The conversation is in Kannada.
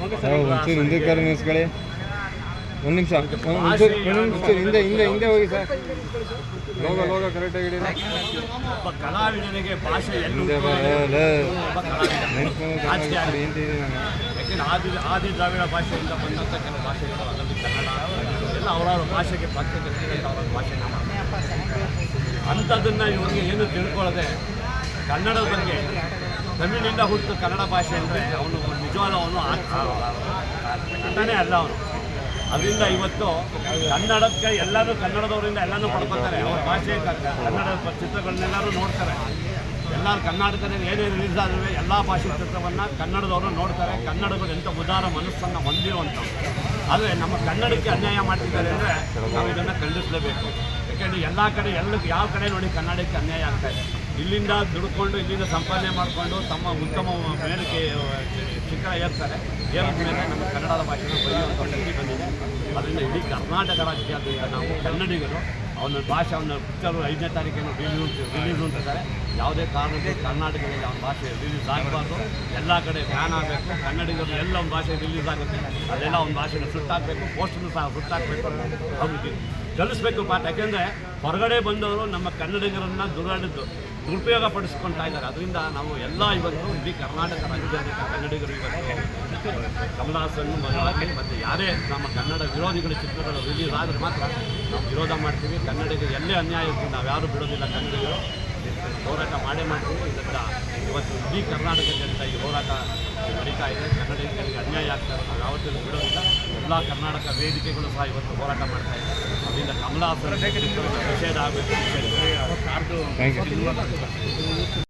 ಒಂಚೂರು ಹಿಂದೆ ಕರೆ ನಿಲ್ಸ್ಕೊಳ್ಳಿ. ಒಂದು ನಿಮಿಷ ಒಂಚೂರು ಒಂದು ನಿಮಿಷ ಹಿಂದೆ ಹಿಂದೆ ಹಿಂದೆ ಹೋಗಿ ಸರ್. ಲೋಗ ಲೋಗ ಕರೆಕ್ಟಾಗಿ ಒಬ್ಬ ಕಲಾವಿದನಿಗೆ ಭಾಷೆ ಹಿಂದೆ ಆದಿ ಆದಿ ದ್ರಾವಿಡ ಭಾಷೆಯಿಂದ ಬಂದಂಥ ಕೆಲವು ಭಾಷೆಗಳು ಅದರಲ್ಲಿ ಕನ್ನಡ ಎಲ್ಲ ಅವರವರ ಭಾಷೆಗೆ ನೀಡಿ ಅವರ ಮಾಡ್ತಾರೆ ಅಂಥದ್ದನ್ನು ಇವರಿಗೆ ಏನು ತಿಳ್ಕೊಳ್ಳದೆ ಕನ್ನಡದ ಬಗ್ಗೆ ತಮಿಳಿಂದ ಹುಟ್ಟು ಕನ್ನಡ ಭಾಷೆ ಅಂದರೆ ಅವನು ನಿಜವಾದ ಅವನು ಅಂತಾನೆ ಅಲ್ಲ ಅವನು. ಅದರಿಂದ ಇವತ್ತು ಕನ್ನಡಕ್ಕೆ ಎಲ್ಲರೂ ಕನ್ನಡದವರಿಂದ ಎಲ್ಲನೂ ಪಡ್ಕೊತಾರೆ. ಅವ್ರ ಭಾಷೆ ಕನ್ನಡ ಚಿತ್ರಗಳನ್ನೆಲ್ಲರೂ ನೋಡ್ತಾರೆ. ಎಲ್ಲರೂ ಕರ್ನಾಟಕದಲ್ಲಿ ಏನೇ ರಿಲೀಸ್ ಆದರೆ ಎಲ್ಲ ಭಾಷೆ ಚಿತ್ರವನ್ನು ಕನ್ನಡದವರು ನೋಡ್ತಾರೆ. ಕನ್ನಡಗಳು ಎಂಥ ಉದಾರ ಮನಸ್ಸನ್ನು ಹೊಂದಿರುವಂಥವ್ರು. ಆದರೆ ನಮ್ಮ ಕನ್ನಡಕ್ಕೆ ಅನ್ಯಾಯ ಮಾಡ್ತಿದ್ದಾರೆ ಅಂದರೆ ನಾವು ಇದನ್ನು ಖಂಡಿಸಲೇಬೇಕು. ಯಾಕೆಂದರೆ ಎಲ್ಲ ಕಡೆ ಎಲ್ಲಕ್ಕೆ ಯಾವ ಕಡೆ ನೋಡಿ ಕನ್ನಡಕ್ಕೆ ಅನ್ಯಾಯ ಆಗ್ತಾ ಇದೆ. ಇಲ್ಲಿಂದ ದುಡ್ಕೊಂಡು, ಇಲ್ಲಿಂದ ಸಂಪಾದನೆ ಮಾಡಿಕೊಂಡು ತಮ್ಮ ಉತ್ತಮ ಮೇಲಕ್ಕೆ ಶಿಖರ ಏರ್ತಾರೆ. ಏರಿದ ನಮ್ಮ ಕನ್ನಡದ ಭಾಷೆ ಬರೆಯುವಂಥ ಶಕ್ತಿ ಬಂದಿದೆ. ಅದರಿಂದ ಇಡೀ ಕರ್ನಾಟಕ ರಾಜ್ಯಾದ್ಯಂತ ನಾವು ಕನ್ನಡಿಗರು ಅವನ ಭಾಷೆ ಅವನ ಪಿಕ್ಚರು ಐದನೇ ತಾರೀಕೇನು ರಿಲೀಸ್ ರಿಲೀಸ್ ಅಂತಿದ್ದಾರೆ ಯಾವುದೇ ಕಾರಣಕ್ಕೆ ಕರ್ನಾಟಕದಲ್ಲಿ ಅವನ ಭಾಷೆ ರಿಲೀಸ್ ಆಗಬಾರ್ದು. ಎಲ್ಲ ಕಡೆ ಬ್ಯಾನ್ ಆಗಬೇಕು. ಕನ್ನಡಿಗರು ಎಲ್ಲ ಒಂದು ಭಾಷೆ ರಿಲೀಸ್ ಆಗುತ್ತೆ. ಅದೆಲ್ಲ ಒಂದು ಭಾಷೆನ ಸುಟ್ಟಾಕಬೇಕು. ಪೋಸ್ಟನ್ನು ಸಹ ಸುಟ್ಟಾಕಬೇಕು ಅವ್ರಿಗೆ ಕಲಿಸ್ಬೇಕು ಪಾಠ. ಯಾಕೆಂದರೆ ಹೊರಗಡೆ ಬಂದವರು ನಮ್ಮ ಕನ್ನಡಿಗರನ್ನು ದುರಾಡಿದ್ದು, ದುರುಪಯೋಗ ಪಡಿಸ್ಕೊಳ್ತಾ ಇದ್ದಾರೆ. ಅದರಿಂದ ನಾವು ಎಲ್ಲ ಇವತ್ತು ಇಡೀ ಕರ್ನಾಟಕ ರಾಜ್ಯದಲ್ಲಿ ಕನ್ನಡಿಗರು ಇವತ್ತು ಕಮಲಹಾಸನ್ ಮೊದಲಾಗಿ ಮತ್ತು ಯಾರೇ ನಮ್ಮ ಕನ್ನಡ ವಿರೋಧಿಗಳ ಚಿತ್ರಗಳು ರಿಲೀಸ್ ಆದರೆ ಮಾತ್ರ ನಾವು ವಿರೋಧ ಮಾಡ್ತೀವಿ. ಕನ್ನಡಿಗರು ಎಲ್ಲೇ ಅನ್ಯಾಯ ಇರ್ತೀವಿ ನಾವು ಯಾರೂ ಬಿಡೋದಿಲ್ಲ ಕನ್ನಡಿಗರು. ಹೋರಾಟ ಮಾಡೇ ಮಾಡ್ತೀವಿ. ಇದರಿಂದ ಇವತ್ತು ಇಡೀ ಕರ್ನಾಟಕದಾದ್ಯಂತ ಈ ಹೋರಾಟ ನಡೀತಾ ಇದೆ. ಕನ್ನಡಿಗರಿಗೆ ಅನ್ಯಾಯ ಆಗ್ತಾರೆ ನಾವು ಯಾವತ್ತೂ ಬಿಡೋದಿಲ್ಲ. ಎಲ್ಲ ಕರ್ನಾಟಕ ವೇದಿಕೆಗಳು ಸಹ ಇವತ್ತು ಹೋರಾಟ ಮಾಡ್ತಾ ಇದೆ ಅದರಿಂದ ಕಮಲಹಾಸನ್ ಚಿತ್ರವನ್ನು ನಿಷೇಧ ಆಗಬೇಕು ನಿಷೇಧ ಥ್ಯಾಂಕ್ ಯು